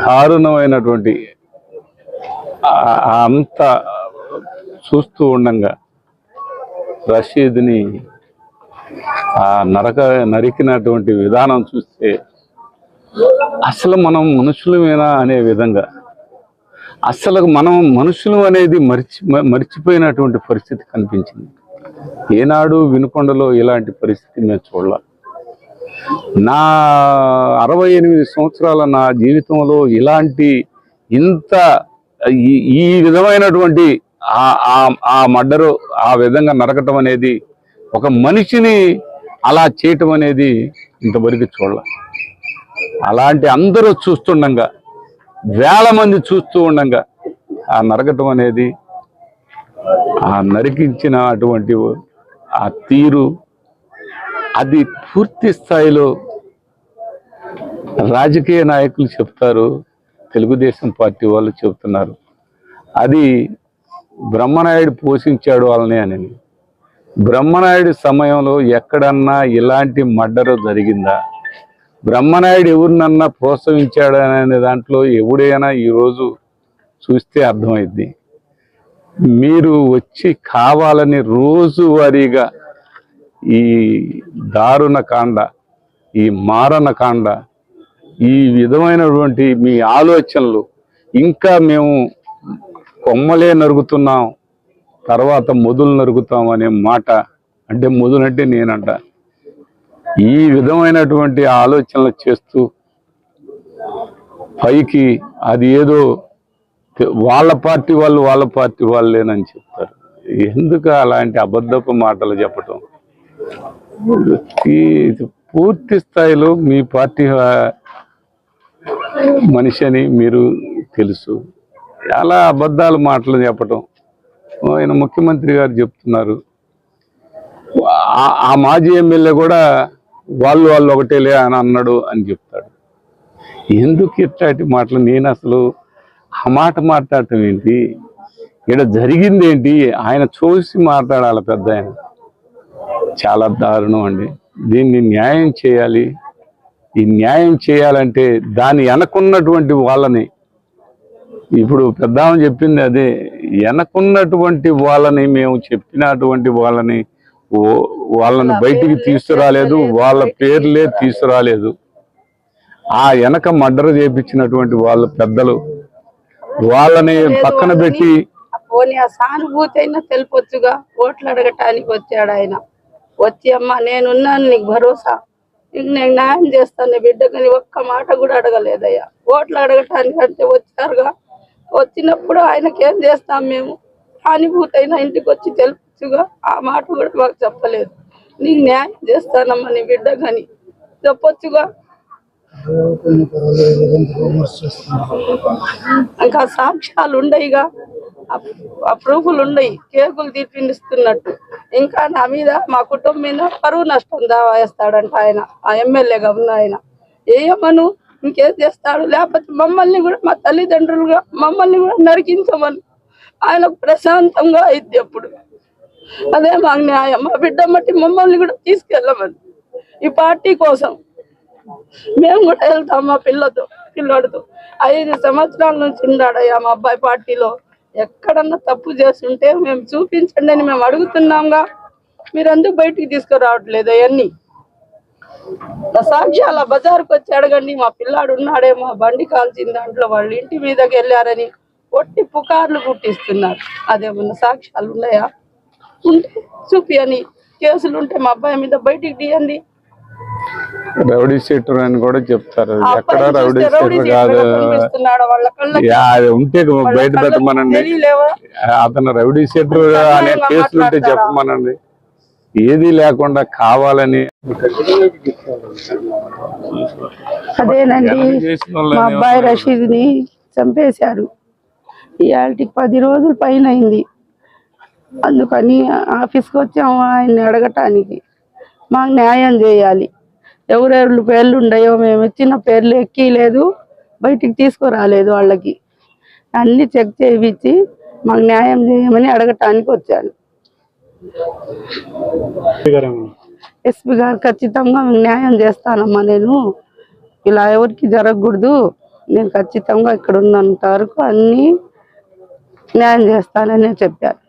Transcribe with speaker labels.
Speaker 1: దారుణమైనటువంటి ఆ- అంత చూస్తూ ఉండంగా రషీద్ని ఆ నరక నరికినటువంటి విధానం చూస్తే అసలు మనం మనుషులమేనా అనే విధంగా అసలు మనం మనుషులు అనేది మరిచి మ- మరిచిపోయినటువంటి పరిస్థితి కనిపించింది. ఏనాడు వినుకొండలో ఇలాంటి పరిస్థితి మేము చూడాల. నా అరవై ఎనిమిది సంవత్సరాల నా జీవితంలో ఇలాంటి ఇంత ఈ ఈ విధమైనటువంటి ఆ- ఆ మడ్డరు ఆ విధంగా నరకటం అనేది ఒక మనిషిని అలా చేయటం అనేది ఇంతవరకు చూడాల. అలాంటి అందరూ చూస్తుండగా వేల మంది చూస్తూ ఉండంగా ఆ నరకటం అనేది ఆ నరికించిన అటువంటి ఆ తీరు అది పూర్తి స్థాయిలో రాజకీయ నాయకులు చెప్తారు తెలుగుదేశం పార్టీ వాళ్ళు చెబుతున్నారు. అది బ్రహ్మనాయుడు పోషించాడు వాళ్ళని అని. బ్రహ్మనాయుడు సమయంలో ఎక్కడన్నా ఇలాంటి మడ్డరు జరిగిందా? బ్రహ్మనాయుడు ఎవరినన్నా ప్రోత్సహించాడు అనే దాంట్లో ఎవడైనా ఈరోజు చూస్తే అర్థమైద్ది. మీరు వచ్చి కావాలని రోజువారీగా ఈ దారుణ కాండ ఈ మారణ కాండ ఈ విధమైనటువంటి మీ ఆలోచనలు ఇంకా మేము కొమ్మలే నరుగుతున్నాం తర్వాత మొదలు నరుగుతాం అనే మాట అంటే మొదలంటే నేనంట. ఈ విధమైనటువంటి ఆలోచనలు చేస్తూ పైకి అది ఏదో వాళ్ళ పార్టీ వాళ్ళు వాళ్ళ పార్టీ వాళ్ళేనని చెప్తారు. ఎందుకు అలాంటి అబద్ధపు మాటలు చెప్పటం? ఈ పూర్తి స్థాయిలో మీ పార్టీ మనిషి అని మీరు తెలుసు. చాలా అబద్ధాలు మాటలు చెప్పటం. ఆయన ముఖ్యమంత్రి గారు చెప్తున్నారు. ఆ- ఆ మాజీ ఎమ్మెల్యే కూడా వాళ్ళు వాళ్ళు ఒకటేలే అని అన్నాడు అని చెప్తాడు. ఎందుకు ఇట్లాంటి మాటలు? నేను అసలు ఆ మాట మాట్లాడటం ఏంటి? ఇక్కడ జరిగింది ఏంటి? ఆయన చూసి మాట్లాడాలి పెద్ద ఆయన. చాలా దారుణం అండి. దీన్ని న్యాయం చేయాలి. ఈ న్యాయం చేయాలంటే దాని వెనకున్నటువంటి వాళ్ళని ఇప్పుడు పెద్దామ చెప్పింది అదే వెనకున్నటువంటి వాళ్ళని మేము చెప్పినటువంటి వాళ్ళని వాళ్ళని బయటికి తీసుకురాలేదు. వాళ్ళ పేర్లే తీసుకురాలేదు. ఆ వెనక మర్డర్ చేపించినటువంటి వాళ్ళ పెద్దలు వాళ్ళని పక్కన పెట్టి
Speaker 2: పోనీ ఆ సానుభూతి అయినా తెలిపొచ్చుగా ఓట్లు అడగటానికి వచ్చాడు ఆయన. వచ్చి అమ్మ నేనున్నాను నీకు భరోసా. నీకు నేను న్యాయం చేస్తాను నీ బిడ్డకు ఒక్క మాట కూడా అడగలేదయ్యా. ఓట్లు అడగటానికి అంటే వచ్చారుగా. వచ్చినప్పుడు ఆయనకి ఏం చేస్తాం మేము? సానుభూతి అయినా ఇంటికి వచ్చి తెలుపొచ్చుగా ఆ మాట కూడా మాకు చెప్పలేదు. నీకు న్యాయం చేస్తానమ్మా నీ బిడ్డ కానీ చెప్పొచ్చుగా. ఇంకా సాక్ష్యాలు ఉండయిగా ఆ ప్రూఫ్లు ఉండయి కేకులు తీర్పిస్తున్నట్టు ఇంకా నా మీద మా కుటుంబం మీద పరువు నష్టం దావా వేస్తాడంట ఆయన ఆ ఎమ్మెల్యేగా ఉన్న ఆయన. ఏమను ఇంకేం చేస్తాడు? లేకపోతే మమ్మల్ని కూడా మా తల్లిదండ్రులుగా మమ్మల్ని కూడా నరికించమని. ఆయనకు ప్రశాంతంగా అయింది అప్పుడు అదే మా న్యాయం. మా బిడ్డ మట్టి మమ్మల్ని కూడా తీసుకెళ్ళమని. ఈ పార్టీ కోసం మేము కూడా వెళ్తాం మా పిల్లతో పిల్లడితో. ఐదు సంవత్సరాల నుంచి ఉన్నాడయ్యా మా అబ్బాయి పార్టీలో. ఎక్కడన్నా తప్పు చేస్తుంటే మేము చూపించండి అని మేము అడుగుతున్నాంగా. మీరు ఎందుకు బయటికి తీసుకురావట్లేదు అవన్నీ? సాక్ష్యాల బజార్కి వచ్చి అడగండి మా పిల్లాడు ఉన్నాడేమో బండి కాల్చిన దాంట్లో వాళ్ళు ఇంటి మీదకి వెళ్ళారని ఒట్టి పుకార్లు పుట్టిస్తున్నారు అదేమన్నా సాక్ష్యాలు ఉన్నాయా? ఉంటే చూపి అని కేసులు ఉంటే మా అబ్బాయి మీద బయటికి తీయండి.
Speaker 1: రౌడీ షీటర్ అని కూడా చెప్తారు. ఎక్కడ రౌడీ షీటర్ కాదు.
Speaker 2: షీటర్గా కనిపిస్తున్నాడు వాళ్ళ కళ్ళకి
Speaker 1: యా, అది ఉంటే బయట పెట్టమనండి.
Speaker 2: తెలియలేవా?
Speaker 1: అతను రౌడీ షీటర్ అనే కేసులు ఉంటే? చెప్పమనండి. ఏది లేకుండా కావాలని
Speaker 2: అదేనండి. మా అబ్బాయి రషీద్ని చంపేశారు. ఇవాళకి పది రోజుల పైన అయింది అందుకని ఆఫీస్కి వచ్చాము ఆయన్ని అడగటానికి. మాకు న్యాయం చేయాలి. ఎవరెవరి పేర్లు ఉన్నాయో మేము ఇచ్చిన పేర్లు ఎక్కిలేదు బయటికి తీసుకురాలేదు వాళ్ళకి. అన్ని చెక్ చేయించి మాకు న్యాయం చేయమని అడగటానికి వచ్చాను. ఎస్పీ గారు ఖచ్చితంగా న్యాయం చేస్తానమ్మా నేను. ఇలా ఎవరికి జరగకూడదు నేను ఖచ్చితంగా ఇక్కడ ఉన్నంత వరకు అన్ని న్యాయం చేస్తానని చెప్పారు.